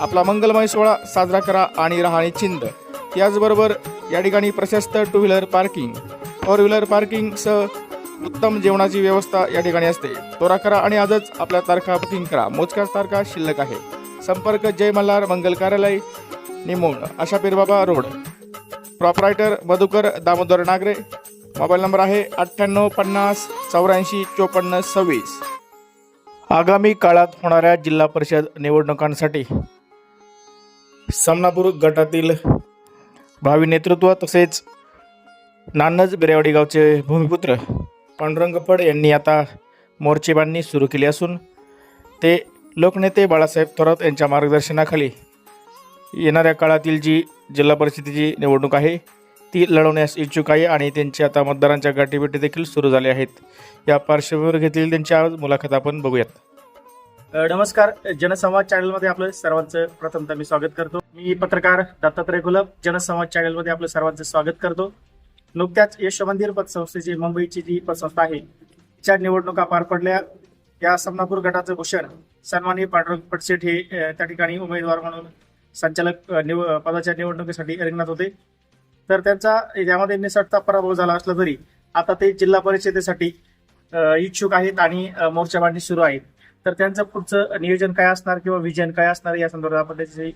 आपला मंगलमय सोहळा साजरा करा आणि राहा निश्चिंत याचबरोबर या ठिकाणी प्रशस्त two wheeler parking four wheeler पार्किंगसह उत्तम जेवणाची व्यवस्था या ठिकाणी असते. तोरा करा आणि आजच आपल्या तारखा बुकिंग करा. मोजक्याच तारखा शिल्लक आहे. संपर्क जय मल्हार मंगल कार्यालय निमोण आशा Pirbaba road proprietor Madhukar Damodar Nagare. Mobile number आहे अठ्ठ्याण्णव पन्नास चौऱ्याऐंशी चोपन्न सव्वीस. आगामी काळात होणाऱ्या जिल्हा परिषद निवडणुकांसाठी समनापूर गटातील भावी नेतृत्व तसेच नानज बिरेवाडी गावचे भूमिपुत्र पांडुरंग फड यांनी आता मोर्चेबांधणी सुरू केली असून ते लोकनेते बाळासाहेब थोरात यांच्या मार्गदर्शनाखाली येणाऱ्या काळातील जी जिल्हा परिषदेची निवडणूक आहे ती लढवण्यास इच्छुक आहे आणि त्यांची आता मतदारांच्या गाठीभेटी देखील सुरू झाल्या आहेत. या पार्श्वभूमीवर घेतलेली त्यांची आज मुलाखत आपण बघूयात. नमस्कार. जनसंवाद चॅनलमध्ये आपलं सर्वांचं प्रथमतः मी स्वागत करतो. मी पत्रकार दत्तात्रय कुलब जनसंवाद चॅनलमध्ये आपलं सर्वांचं स्वागत करतो. नुकत्याच यश मंदिर पतसंस्थेची मुंबईची जी पतसंस्था आहे तिच्या निवडणुका पार पडल्या. या समनापूर गटाचं भूषण सन्मानी पांडुरंग पटसेठ हे त्या ठिकाणी उमेदवार म्हणून संचालक निव पदाच्या निवडणुकीसाठी रिंगणात होते. तर त्यांचा यामध्ये निसटता पराभव झाला असला तरी आता ते जिल्हा परिषदेसाठी इच्छुक आहेत आणि मोर्चा बांधणी सुरू आहेत तर त्यांचं पुढचं नियोजन काय असणार किंवा विजन काय असणार या संदर्भात आपण त्याची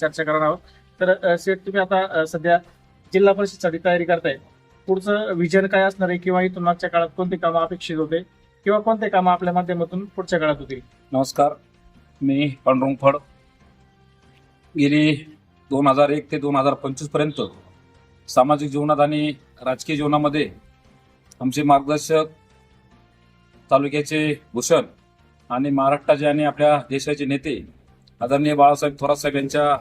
चर्चा करणार आहोत. तर सेठ तुम्ही आता सध्या जिल्हा परिषदसाठी तयारी करताय. पुढचं विजन काय असणार आहे किंवा इथून मागच्या काळात कोणते कामं अपेक्षित होते किंवा कोणते कामं आपल्या माध्यमातून पुढच्या काळात होतील? नमस्कार. मी पांडुरंग फड. गेली दोन हजार एक ते दोन हजार पंचवीसपर्यंत सामाजिक जीवनात आणि राजकीय जीवनामध्ये आमचे मार्गदर्शक तालुक्याचे भूषण आणि महाराष्ट्राचे आणि आपल्या देशाचे नेते आदरणीय बाळासाहेब थोरात साहेब यांच्या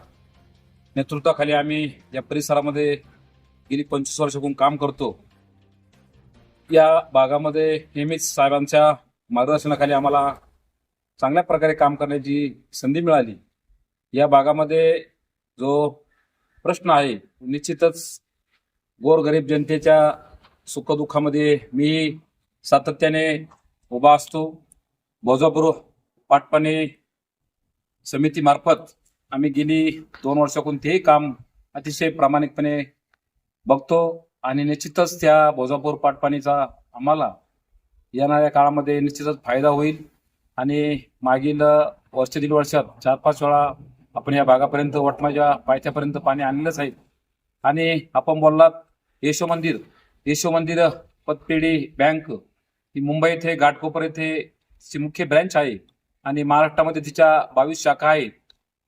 नेतृत्वाखाली आम्ही या परिसरामध्ये गेली पंचवीस वर्षापासून काम करतो. या भागामध्ये नेहमीच साहेबांच्या मार्गदर्शनाखाली आम्हाला चांगल्या प्रकारे काम करण्याची संधी मिळाली. या भागामध्ये जो प्रश्न आहे निश्चितच गोरगरीब जनतेच्या सुखदुःखामध्ये मी सातत्याने उभा असतो. भोजापूर पाटपाणी समितीमार्फत आम्ही गेली दोन वर्ष कोणतेही काम अतिशय प्रामाणिकपणे बघतो आणि निश्चितच त्या भोजापूर पाटपाणीचा आम्हाला येणाऱ्या काळामध्ये निश्चितच फायदा होईल. आणि मागील वर्ष दीड वर्षात चार पाच वेळा आपण या भागापर्यंत वटमाच्या पायथ्यापर्यंत पाणी आणलेलंच आहे. आणि आपण बोललात येशो मंदिर. येशो मंदिर पतपेढी बँक ही मुंबई येथे घाटकोपर येथे ची मुख्य ब्रँच आहे. आणि महाराष्ट्रामध्ये तिच्या बावीस शाखा आहेत.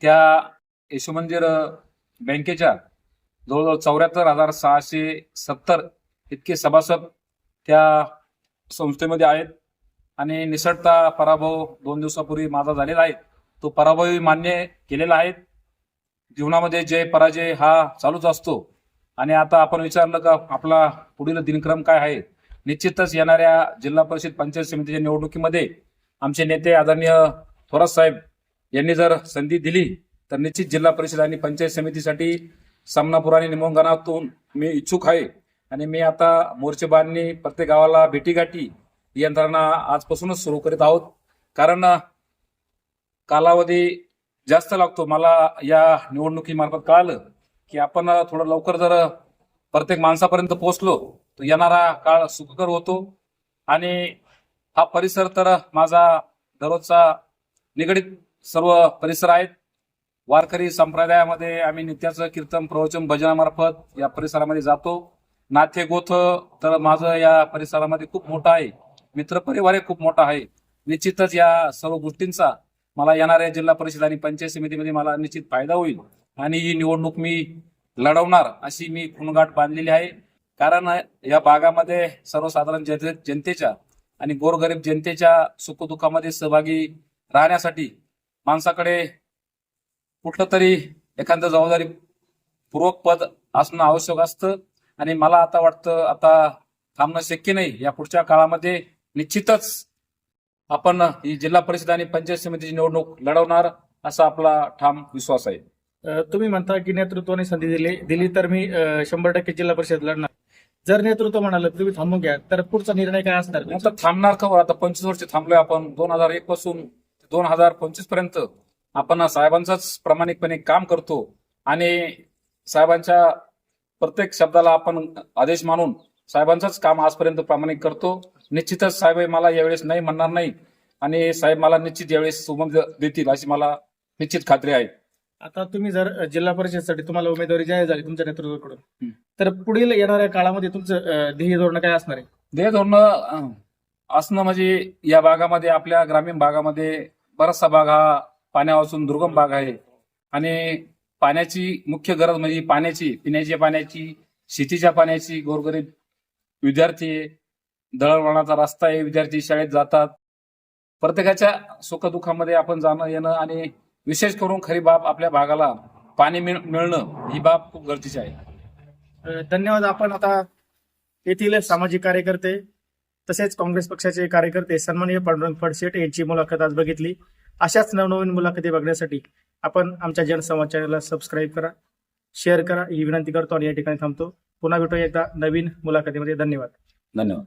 त्या यशो मंदिर बँकेच्या जवळजवळ चौऱ्याहत्तर हजार सहाशे सत्तर इतके सभासद त्या संस्थेमध्ये आहेत. आणि निसटता पराभव दोन दिवसापूर्वी माझा झालेला आहे. तो पराभवही मान्य केलेला आहे. जीवनामध्ये जय पराजय हा चालूच असतो. आणि आता आपण विचारलं का आपला पुढील दिनक्रम काय आहे? निश्चितच येणाऱ्या जिल्हा परिषद पंचायत समितीच्या निवडणुकीमध्ये आमचे नेते आदरणीय थोरात साहेब यांनी जर संधी दिली तर निश्चित जिल्हा परिषद आणि पंचायत समितीसाठी सामनापूर आणि निमोंगणातून मी इच्छुक आहे. आणि मी आता मोर्चेबांनी प्रत्येक गावाला भेटीगाठी ही यंत्रणा आजपासूनच सुरू करीत आहोत. कारण कालावधी जास्त लागतो. मला या निवडणुकीमार्फत कळालं की आपण थोडं लवकर जर प्रत्येक माणसापर्यंत पोहोचलो तो येणारा काळ सुखकर होतो. आणि हा परिसर तर माझा दररोजचा निगडीत सर्व परिसर आहेत. वारकरी संप्रदायामध्ये आम्ही नित्याचं कीर्तन प्रवचन भजनामार्फत या परिसरामध्ये जातो. नाथे गोथ तर माझं या परिसरामध्ये खूप मोठं आहे. मित्रपरिवार खूप मोठा आहे. निश्चितच या सर्व गोष्टींचा मला येणाऱ्या जिल्हा परिषद आणि पंचायत समितीमध्ये मला निश्चित फायदा होईल. आणि ही निवडणूक मी लढवणार अशी मी खुणगाठ बांधलेली आहे. कारण या भागामध्ये सर्वसाधारण जनते जनतेच्या आणि गोरगरीब जनतेच्या सुखदुःखामध्ये सहभागी राहण्यासाठी माणसाकडे कुठलं तरी एखादं जबाबदारी पूर्वक पद असणं आवश्यक असतं. आणि मला आता वाटतं आता थांबणं शक्य नाही. या पुढच्या काळामध्ये निश्चितच आपण ही जिल्हा परिषद आणि पंचायत समितीची निवडणूक लढवणार असा आपला ठाम विश्वास आहे. तुम्ही म्हणता की नेतृत्वाने संधी दिली दिली तर मी शंभर टक्के जिल्हा परिषद लढणार. जर नेतृत्व म्हणाल तुम्ही थांबून घ्या. तर पुढचा निर्णय काय असणार? आता थांबणार का बरं? आता पंचवीस वर्ष थांबलोय आपण. दोन हजार एक पासून दोन हजार पंचवीसपर्यंत आपण साहेबांचाच प्रामाणिकपणे काम करतो. आणि साहेबांच्या प्रत्येक शब्दाला आपण आदेश मानून साहेबांचंच काम आजपर्यंत प्रामाणिक करतो. निश्चितच साहेब हे मला यावेळेस नाही म्हणणार नाही. आणि साहेब मला निश्चित यावेळेस उमेदवार देतील अशी मला निश्चित खात्री आहे. आता तुम्ही जर जिल्हा परिषदसाठी तुम्हाला उमेदवारी जाहीर झाली तुमच्या नेतृत्वाकडून हं. तर पुढील येणाऱ्या काळामध्ये तुमचं ध्येय धोरण काय असणार आहे? ध्येय धोरण असणं म्हणजे या भागामध्ये आपल्या ग्रामीण भागामध्ये बराचसा भाग हा पाण्यापासून दुर्गम भाग आहे. आणि पाण्याची मुख्य गरज म्हणजे पाण्याची पिण्याच्या पाण्याची शेतीच्या पाण्याची गोरगरीब विद्यार्थी दळणवळणाचा रस्ता आहे विद्यार्थी शाळेत जातात. प्रत्येकाच्या सुखदुःखामध्ये आपण जाणं येणं आणि विशेष करून खरी बाब आपल्या भागाला पाणी मिळ- मिळणं ही बाब खूप गरजेची आहे. धन्यवाद. आपण आता येथील सामाजिक कार्यकर्ते तसेच काँग्रेस पक्षाचे कार्यकर्ते सन्माननीय पांडुरंग फडशेट यांची मुलाखत आज बघितली. अशाच नवनवीन मुलाखती बघण्यासाठी आपण आमच्या जनसंवाद चॅनलला सबस्क्राईब करा शेअर करा. ही विनंती करतो आणि या ठिकाणी थांबतो. पुन्हा भेटूया एकदा नवीन मुलाखतीमध्ये. धन्यवाद. धन्यवाद.